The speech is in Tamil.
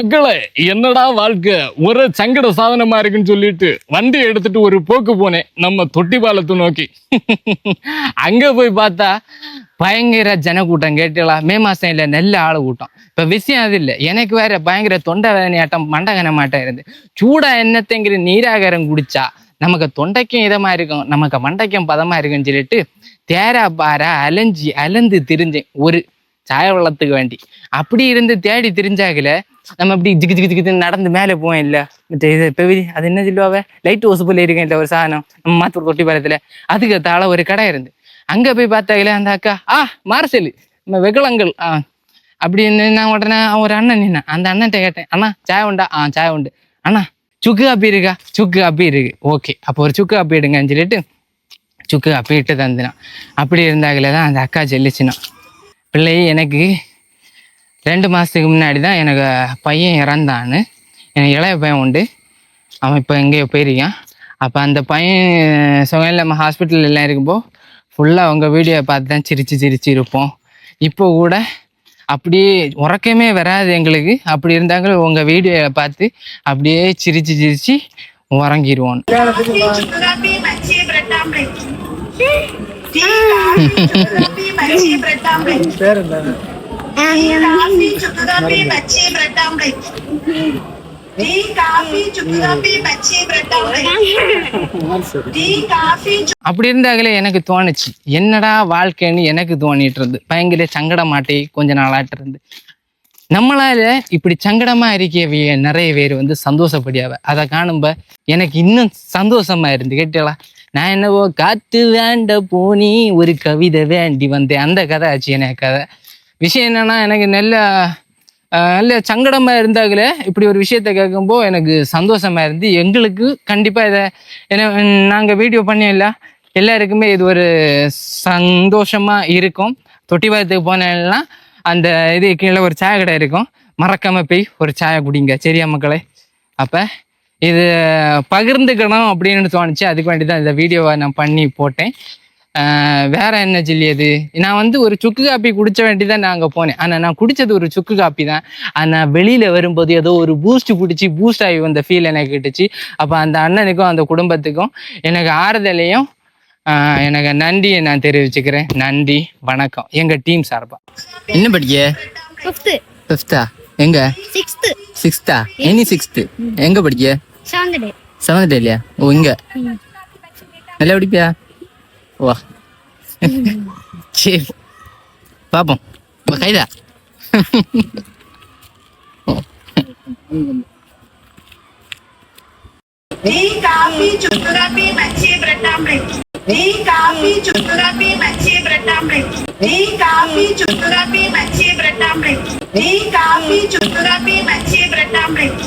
மக்களே என்னடா வாழ்க்கை? ஒரு சங்கட சாதனமா இருக்குன்னு சொல்லிட்டு வண்டி எடுத்துட்டு ஒரு போக்கு போனேன். நம்ம தொட்டி பாலத்தை நோக்கி. அங்க போய் பார்த்தா பயங்கர ஜனக்கூட்டம் கேட்டீங்களா? மே மாசம் இல்ல நல்ல ஆளு கூட்டம். இப்ப விஷயம் அது இல்லை. எனக்கு வேற பயங்கர தொண்டை வேதனையாட்டம் மண்டகன மாட்டம் இருந்து. சூடா என்னத்தைங்கிற நீராகாரம் குடிச்சா நமக்கு தொண்டைக்கும் இதமா இருக்கும் நமக்கு மண்டைக்கும் பதமா இருக்குன்னு சொல்லிட்டு தேரா பாரா அலைஞ்சி அலைந்து திரிஞ்சேன். ஒரு சாய வளத்துக்கு வேண்டி. அப்படி இருந்து தேடி தெரிஞ்சாக்கல நம்ம இப்படி ஜிக்கு ஜிகு ஜிக்கு நடந்து மேலே போவோம் இல்ல? மற்ற இது பெவிரி அது என்ன சொல்லுவாவே? லைட் ஹவுஸ் போல இருக்கேன் இல்லை ஒரு சாதனம் நம்ம மாத்தூர் தொட்டி பாலத்தில். அதுக்கு தாழ ஒரு கடை இருந்து. அங்க போய் பார்த்தாங்களே அந்த அக்கா ஆ மார்சல் நம்ம வெகுளங்கள் ஆ. அப்படி நான் உடனே ஒரு அண்ணன் நின்ன. அந்த அண்ணன்ட்ட கேட்டேன் அண்ணா சாய் உண்டா? ஆ சாய் உண்டு. அண்ணா சுக்கு காப்பி இருக்கா? சுக்கு காப்பி இருக்கு. ஓகே அப்போ ஒரு சுக்கு காப்பி எடுங்கன்னு சொல்லிட்டு சுக்கு காப்பி இட்டு தந்தினான். அப்படி இருந்தாங்களே தான் அந்த அக்கா சொல்லிச்சுனா பிள்ளை எனக்கு ரெண்டு மாதத்துக்கு முன்னாடி தான் எனக்கு பையன் இறந்தான்னு. எனக்கு இளைய பையன் உண்டு. அவன் இப்போ எங்கேயோ போயிருக்கான். அப்போ அந்த பையன் சுகம் நம்ம ஹாஸ்பிட்டல் எல்லாம் இருக்கும்போது ஃபுல்லாக உங்கள் வீடியோவை பார்த்து தான் சிரித்து சிரித்து இருப்போம். இப்போ கூட அப்படியே உறக்கமே வராது எங்களுக்கு. அப்படி இருந்தாங்களும் உங்கள் வீடியோவை பார்த்து அப்படியே சிரித்து சிரித்து உறங்கிடுவோம் அப்படி இருந்தாங்களே எனக்கு தோணுச்சு. என்னடா வாழ்க்கைன்னு எனக்கு தோணிட்டு இருந்து பயங்கர சங்கடமாட்டி கொஞ்ச நாளாட்டு இருந்து நம்மளால இப்படி சங்கடமா இருக்கிய நிறைய பேர் வந்து சந்தோஷப்படியாவ அதை காணும்ப எனக்கு இன்னும் சந்தோஷமா இருந்து கேட்டீங்களா? நான் என்னவோ காத்து வேண்ட போனி ஒரு கவிதை வேண்டி வந்தேன். அந்த கதை ஆச்சு எனக்கு கதை. விஷயம் என்னன்னா எனக்கு நல்ல நல்ல சங்கடமா இருந்தாங்களே இப்படி ஒரு விஷயத்த கேட்கும்போது எனக்கு சந்தோஷமா இருந்து எங்களுக்கு கண்டிப்பா இதை என்ன நாங்க வீடியோ பண்ணியில்ல எல்லாருக்குமே இது ஒரு சந்தோஷமா இருக்கும். தொட்டிபாயத்துக்கு போனேன்னா அந்த இது கீழே ஒரு சாய கடை இருக்கும். மறக்காம போய் ஒரு சாயை குடிங்க சரியா மக்களே? அப்போ இது பகிர்ந்துக்கணும் அப்படின்னு தோணுச்சு. அதுக்கு வேண்டி தான் இந்த வீடியோவை நான் பண்ணி போட்டேன். வேற என்ன சொல்லியது நான் வந்து ஒரு சுக்கு காப்பி குடிச்ச வேண்டி தான் நான் அங்கே போனேன். ஆனால் நான் குடிச்சது ஒரு சுக்கு காப்பி தான். ஆனால் வெளியில் வரும்போது ஏதோ ஒரு பூஸ்ட் குடிச்சு பூஸ்ட் ஆகி வந்த ஃபீல் எனக்கு கிட்டுச்சு. அப்போ அந்த அண்ணனுக்கும் அந்த குடும்பத்துக்கும் எனக்கு ஆறுதலையும் எனக்கு நன்றியை நான் தெரிவிச்சுக்கிறேன். நன்றி வணக்கம். எங்கள் டீம் சார்பா? என்ன படிக்க? ஃபிஃப்த்தா எங்க? சிக்ஸ்த்து சிக்ஸ்த்தா எனி சிக்ஸ்த்து எங்க படிக்க? സെവന്ത് ഡേ ഇല്ല ഉങ്ക നല്ല പിടിപ്പിയാ. വാ. ശരി. പാപ്പം. കൈതാ. നീ കാപ്പി ചുട്ടുകാപ്പി മച്ചി ബ്രെഡാമ്പ്രേക്ക് നീ കാപ്പി ചുട്ടുകാപ്പി മച്ചി ബ്രെഡാമ്പ്രേക്ക് നീ കാപ്പി ചുട്ടുകാപ്പി മച്ചി ബ്രെഡാമ്പ്രേക്ക് നീ കാപ്പി ചുട്ടുകാപ്പി മച്ചി ബ്രെഡാമ്പ്രേക്ക്